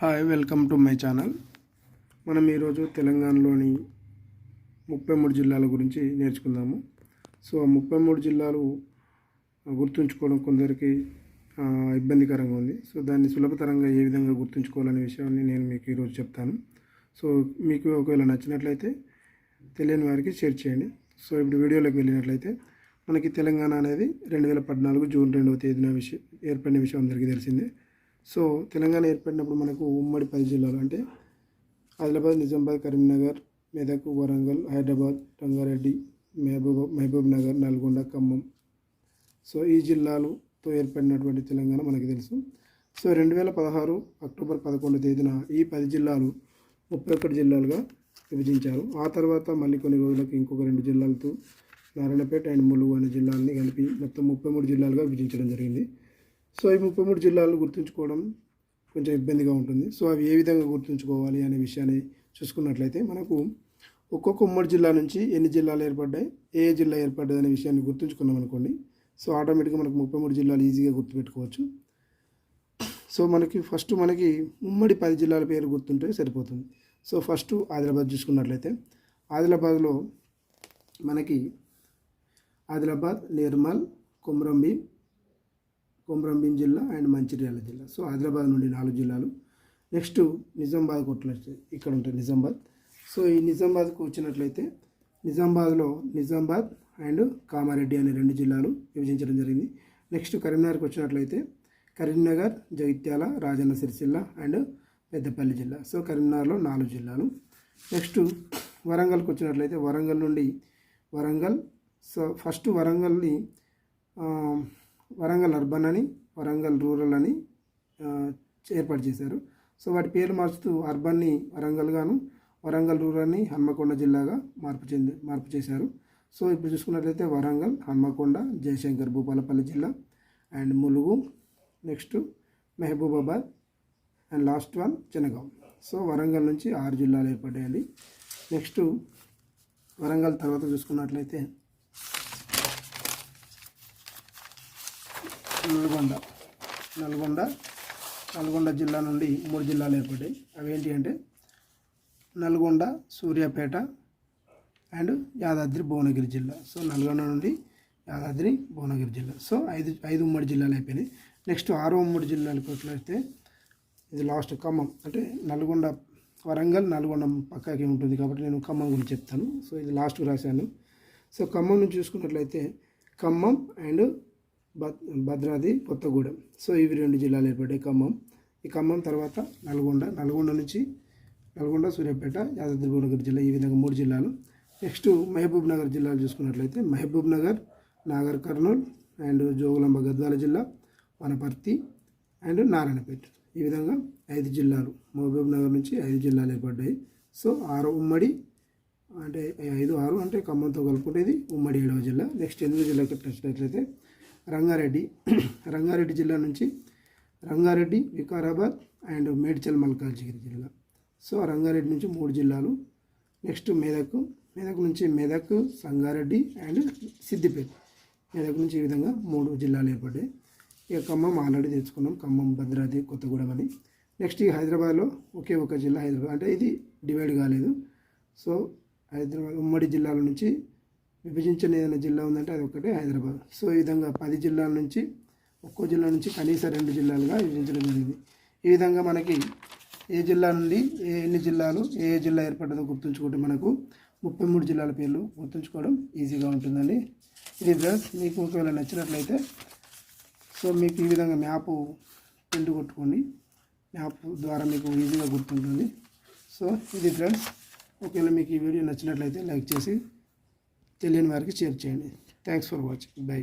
Hi welcome to my channel మనం ఈరోజు తెలంగాణలోని ముప్పై మూడు జిల్లాల గురించి నేర్చుకుందాము. సో ఆ ముప్పై మూడు జిల్లాలు గుర్తుంచుకోవడం కొందరికి ఇబ్బందికరంగా ఉంది. సో దాన్ని సులభతరంగా ఏ విధంగా గుర్తుంచుకోవాలనే విషయాన్ని నేను మీకు ఈరోజు చెప్తాను. సో మీకు ఒకవేళ నచ్చినట్లయితే తెలియని వారికి షేర్ చేయండి. సో ఇప్పుడు వీడియోలోకి వెళ్ళినట్లయితే మనకి తెలంగాణ అనేది రెండు వేల పద్నాలుగు జూన్ రెండవ తేదీన విషయం ఏర్పడిన విషయం అందరికీ తెలిసిందే. సో తెలంగాణ ఏర్పడినప్పుడు మనకు ఉమ్మడి పది జిల్లాలు అంటే ఆదిలాబాద్ నిజామాబాద్ కరీంనగర్ మెదక్ వరంగల్ హైదరాబాద్ రంగారెడ్డి మహబూబ్ మహబూబ్ నగర్ నల్గొండ ఖమ్మం. సో ఈ జిల్లాలతో ఏర్పడినటువంటి తెలంగాణ మనకి తెలుసు. సో రెండు వేల పదహారు అక్టోబర్ పదకొండు తేదీన ఈ పది జిల్లాలు ముప్పై ఒకటి జిల్లాలుగా విభజించారు. ఆ తర్వాత మళ్ళీ కొన్ని రోజులకు ఇంకొక రెండు జిల్లాలతో నారాయణపేట అండ్ ములుగు అనే జిల్లాలని కలిపి మొత్తం ముప్పై మూడు జిల్లాలుగా విభజించడం జరిగింది. సో ఈ ముప్పై మూడు జిల్లాలను గుర్తుంచుకోవడం కొంచెం ఇబ్బందిగా ఉంటుంది. సో అవి ఏ విధంగా గుర్తుంచుకోవాలి అనే విషయాన్ని చూసుకున్నట్లయితే మనకు ఒక్కొక్క ఉమ్మడి జిల్లా నుంచి ఎన్ని జిల్లాలు ఏర్పడ్డాయి ఏ జిల్లా ఏర్పడ్డది అనే విషయాన్ని గుర్తుంచుకున్నాం అనుకోండి. సో ఆటోమేటిక్గా మనకు ముప్పై మూడు జిల్లాలు ఈజీగా గుర్తుపెట్టుకోవచ్చు. సో మనకి ఫస్ట్ మనకి ఉమ్మడి పది జిల్లాల పేరు గుర్తుంటే సరిపోతుంది. సో ఫస్ట్ ఆదిలాబాద్ చూసుకున్నట్లయితే ఆదిలాబాద్లో మనకి ఆదిలాబాద్ నిర్మల్ కుమ్రంభీం కొమరంభీం జిల్లా అండ్ మంచిర్యాల జిల్లా. సో హైదరాబాద్ నుండి నాలుగు జిల్లాలు. నెక్స్ట్ నిజామాబాద్ కొట్ల ఇక్కడ ఉంటుంది నిజామాబాద్. సో ఈ నిజామాబాద్కు వచ్చినట్లయితే నిజామాబాద్లో నిజామాబాద్ అండ్ కామారెడ్డి అనే రెండు జిల్లాలు విభజించడం జరిగింది. నెక్స్ట్ కరీంనగర్కి వచ్చినట్లయితే కరీంనగర్ జగిత్యాల రాజన్న సిరిసిల్ల అండ్ పెద్దపల్లి జిల్లా. సో కరీంనగర్లో నాలుగు జిల్లాలు. నెక్స్ట్ వరంగల్కి వచ్చినట్లయితే వరంగల్ నుండి వరంగల్. సో ఫస్ట్ వరంగల్ని వరంగల్ అర్బన్ అని వరంగల్ రూరల్ అని ఏర్పాటు చేశారు. సో వాటి పేర్లు మార్చుతూ అర్బన్ని వరంగల్గాను వరంగల్ రూరల్ని హన్మకొండ జిల్లాగా మార్పు చెంది మార్పు చేశారు. సో ఇప్పుడు చూసుకున్నట్లయితే వరంగల్ హన్మకొండ జయశంకర్ భూపాలపల్లి జిల్లా and Mulugu next Mahabubabad and last one చెనగాం. So Warangal నుంచి ఆరు జిల్లాలు ఏర్పడ్డాయండి. నెక్స్ట్ వరంగల్ తర్వాత చూసుకున్నట్లయితే నల్గొండ. నల్గొండ నల్గొండ జిల్లా నుండి మూడు జిల్లాలు ఏర్పడ్డాయి. అవి ఏంటి అంటే నల్గొండ సూర్యాపేట అండ్ యాదాద్రి భువనగిరి జిల్లా. సో నల్గొండ నుండి యాదాద్రి భువనగిరి జిల్లా. సో ఐదు ఐదు ఉమ్మడి జిల్లాలు అయిపోయినాయి. నెక్స్ట్ ఆరో ఉమ్మడి జిల్లాలకు వచ్చినట్లయితే ఇది లాస్ట్ ఖమ్మం. అంటే నల్గొండ వరంగల్ నల్గొండ పక్కకి ఉంటుంది కాబట్టి నేను ఖమ్మం గురించి చెప్తాను. సో ఇది లాస్ట్ రాశాను. సో ఖమ్మం నుంచి చూసుకున్నట్లయితే ఖమ్మం అండ్ భద్రాద్రి కొత్తగూడెం. సో ఇవి రెండు జిల్లాలు ఏర్పడ్డాయి. ఖమ్మం. ఈ ఖమ్మం తర్వాత నల్గొండ నల్గొండ నుంచి నల్గొండ సూర్యాపేట యాదాద్రి భువనగిరి జిల్లా ఈ విధంగా మూడు జిల్లాలు. నెక్స్ట్ మహబూబ్ నగర్ జిల్లాలు చూసుకున్నట్లయితే మహబూబ్ నగర్ నాగర్ కర్నూల్ అండ్ జోగులాంబ గద్వాల జిల్లా వనపర్తి అండ్ నారాయణపేట. ఈ విధంగా ఐదు జిల్లాలు మహబూబ్ నగర్ నుంచి ఐదు జిల్లాలు ఏర్పడ్డాయి. సో ఆరు ఉమ్మడి అంటే ఐదు ఆరు అంటే ఖమ్మంతో కలుపుకుంటే ఇది ఉమ్మడి ఏడవ జిల్లా. నెక్స్ట్ ఎనిమిది జిల్లాకి వచ్చినట్లయితే రంగారెడ్డి రంగారెడ్డి జిల్లా నుంచి రంగారెడ్డి వికారాబాద్ అండ్ మేడ్చల్ మల్కాజ్గిరి జిల్లా. సో రంగారెడ్డి నుంచి మూడు జిల్లాలు. నెక్స్ట్ మెదక్ మెదక్ నుంచి మెదక్ సంగారెడ్డి అండ్ సిద్దిపేట. మెదక్ నుంచి ఈ విధంగా మూడు జిల్లాలు ఏర్పడ్డాయి. ఇక ఖమ్మం ఆల్రెడీ తెచ్చుకున్నాం ఖమ్మం భద్రాద్రి కొత్తగూడెం అని. నెక్స్ట్ ఈ హైదరాబాద్లో ఒకే ఒక జిల్లా హైదరాబాద్. అంటే ఇది డివైడ్ కాలేదు. సో హైదరాబాద్ ఉమ్మడి జిల్లాల నుంచి విభజించిన ఏదైనా జిల్లా ఉందంటే అది ఒకటే హైదరాబాద్. సో ఈ విధంగా పది జిల్లాల నుంచి ఒక్కో జిల్లా నుంచి కనీసం రెండు జిల్లాలుగా విభజించడం జరిగింది. ఈ విధంగా మనకి ఏ జిల్లా నుండి ఏ ఎన్ని జిల్లాలు ఏ జిల్లా ఏర్పడ్డదో గుర్తుంచుకుంటే మనకు ముప్పై మూడు జిల్లాల పేర్లు గుర్తుంచుకోవడం ఈజీగా ఉంటుందండి. ఇది ఫ్రెండ్స్ మీకు ఒకవేళ నచ్చినట్లయితే సో మీకు ఈ విధంగా మ్యాప్ ప్రింట్ కొట్టుకోండి. మ్యాప్ ద్వారా మీకు ఈజీగా గుర్తుంటుంది. సో ఇది ఫ్రెండ్స్ ఒకవేళ మీకు ఈ వీడియో నచ్చినట్లయితే లైక్ చేసి తెలియని వారికి షేర్ చేయండి. Thanks for watching bye